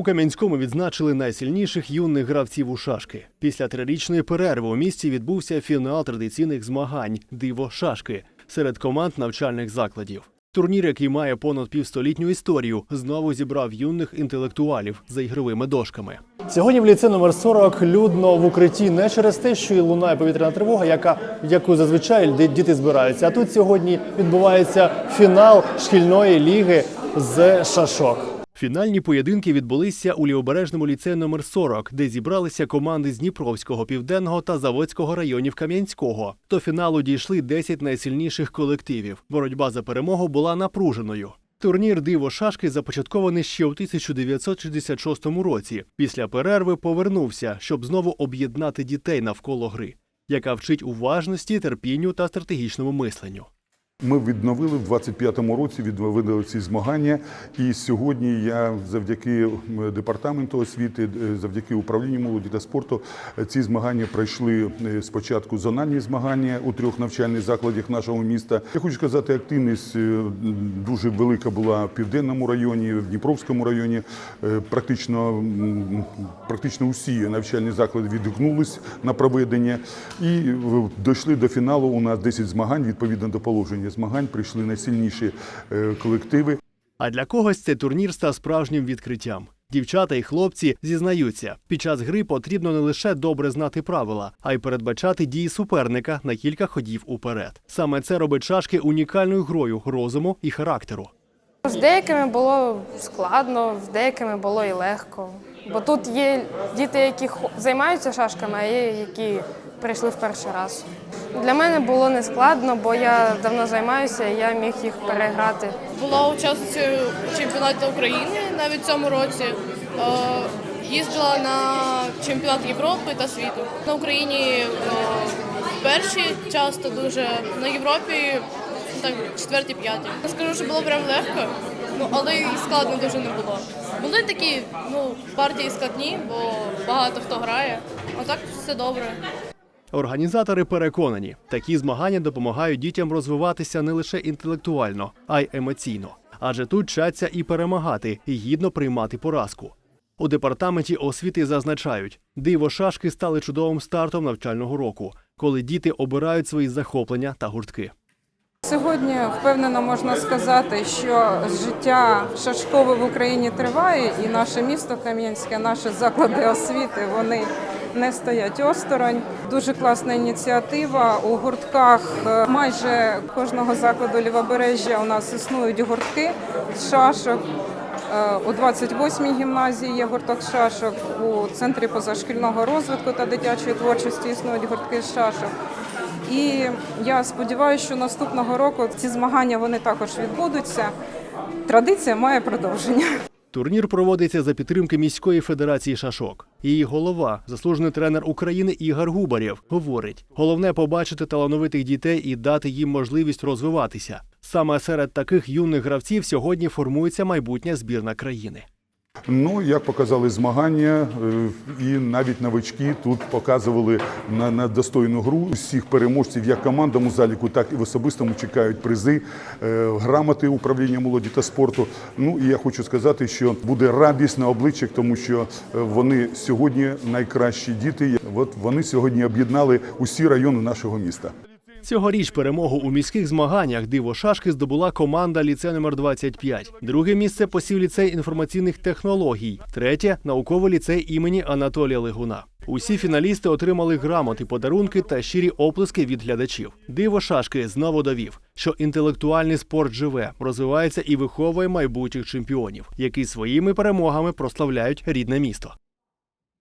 У Кам'янському відзначили найсильніших юних гравців у шашки. Після трирічної перерви у місті відбувся фінал традиційних змагань Диво шашки серед команд навчальних закладів. Турнір, який має понад півстолітню історію, знову зібрав юних інтелектуалів за ігровими дошками. Сьогодні в ліце номер 40 людно в укритті не через те, що і лунає повітряна тривога, яка яку зазвичай діти збираються. А тут сьогодні відбувається фінал шкільної ліги з шашок. Фінальні поєдинки відбулися у лівобережному ліцеї номер 40, де зібралися команди з Дніпровського, Південного та Заводського районів Кам'янського. До фіналу дійшли 10 найсильніших колективів. Боротьба за перемогу була напруженою. Турнір Диво шашки започаткований ще у 1966 році. Після перерви повернувся, щоб знову об'єднати дітей навколо гри, яка вчить уважності, терпінню та стратегічному мисленню. Ми відновили в 25-му році, відновили ці змагання. І сьогодні я завдяки департаменту освіти, е, завдяки управлінню молоді та спорту, е, ці змагання пройшли е, спочатку зональні змагання у трьох навчальних закладах нашого міста. Я хочу сказати, активність дуже велика була в південному районі, в Дніпровському районі. Практично, практично усі навчальні заклади відгукнулись на проведення і дійшли до фіналу. У нас 10 змагань відповідно до положення змагань. Прийшли найсильніші е, колективи. А для когось цей турнір став справжнім відкриттям. Дівчата і хлопці зізнаються, під час гри потрібно не лише добре знати правила, а й передбачати дії суперника на кілька ходів уперед. Саме це робить шашки унікальною грою розуму і характеру. З деякими було складно, з деякими було і легко. Бо тут є діти, які займаються шашками, а є які прийшли в перший раз. Для мене було не складно, бо я давно займаюся і я міг їх переграти. Була учасницею чемпіонату України навіть в цьому році. Е, Їздила на чемпіонат Європи та світу. На Україні е, перші часто дуже, на Європі так четверті, п'яті. Не скажу, що було прям легко, ну але і складно дуже не було. Були такі ну, партії складні, бо багато хто грає, а так все добре. Організатори переконані, такі змагання допомагають дітям розвиватися не лише інтелектуально, а й емоційно. Адже тут вчаться і перемагати, і гідно приймати поразку. У департаменті освіти зазначають, диво шашки стали чудовим стартом навчального року, коли діти обирають свої захоплення та гуртки. Сьогодні впевнено можна сказати, що життя шашкове в Україні триває, і наше місто Кам'янське, наші заклади освіти вони не стоять осторонь. Дуже класна ініціатива. У гуртках е, майже кожного закладу лівобережжя у нас існують гуртки з шашок. Е, У 28-й гімназії є гурток шашок, у центрі позашкільного розвитку та дитячої творчості існують гуртки з шашок. І я сподіваюся, що наступного року ці змагання вони також відбудуться. Традиція має продовження. Турнір проводиться за підтримки міської федерації шашок. Її голова, заслужений тренер України Ігор Губарєв, говорить: головне побачити талановитих дітей і дати їм можливість розвиватися. Саме серед таких юних гравців сьогодні формується майбутня збірна країни. Ну, як показали змагання, е, і навіть новачки тут показували на, на достойну гру. Усіх переможців як командному заліку, так і в особистому чекають призи, е, грамоти управління молоді та спорту. Ну і я хочу сказати, що буде радість на обличчях, тому що е, вони сьогодні найкращі діти. От вони сьогодні об'єднали усі райони нашого міста. Цьогоріч перемогу у міських змаганнях диво шашки здобула команда ліцей номер 25 Друге місце посів ліцей інформаційних технологій. Третє науковий ліцей імені Анатолія Лигуна. Усі фіналісти отримали грамоти, подарунки та щирі оплески від глядачів. Диво шашки знову довів, що інтелектуальний спорт живе, розвивається і виховує майбутніх чемпіонів, які своїми перемогами прославляють рідне місто.